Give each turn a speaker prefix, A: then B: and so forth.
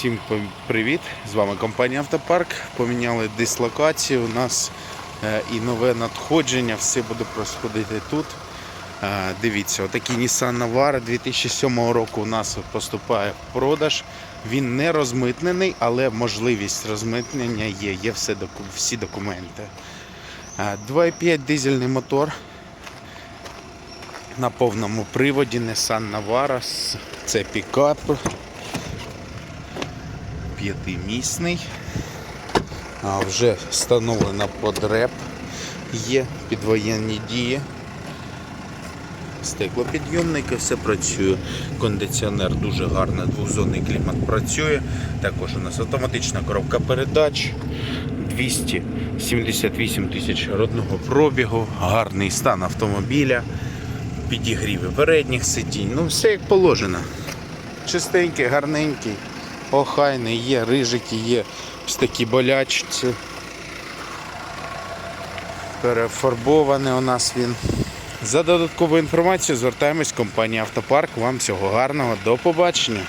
A: Всім привіт! З вами компанія Автопарк. Поміняли дислокацію. У нас е, і нове надходження. Все буде происходити тут. Е, Дивіться, отакий Nissan Navara 2007 року у нас поступає в продаж. Він не розмитнений, але можливість розмитнення є. Є все, всі документи. Е, 2,5 дизельний мотор на повному приводі Nissan Navara. Це пікап п'ятимісний. А вже встановлена подреб є підвоєнні дії. Стеклопідйомники, все працює. Кондиціонер дуже гарно, двохзонний клімат працює. Також у нас автоматична коробка передач. 278 тисяч родного пробігу, гарний стан автомобіля, підігріви передніх сидінь. Ну, все як положено. Чистенький, гарненький, охайний, є рижики, є ось такі болячці. Перефарбований у нас він. За додаткову інформацію звертаємось в компанію Автопарк. Вам всього гарного, до побачення.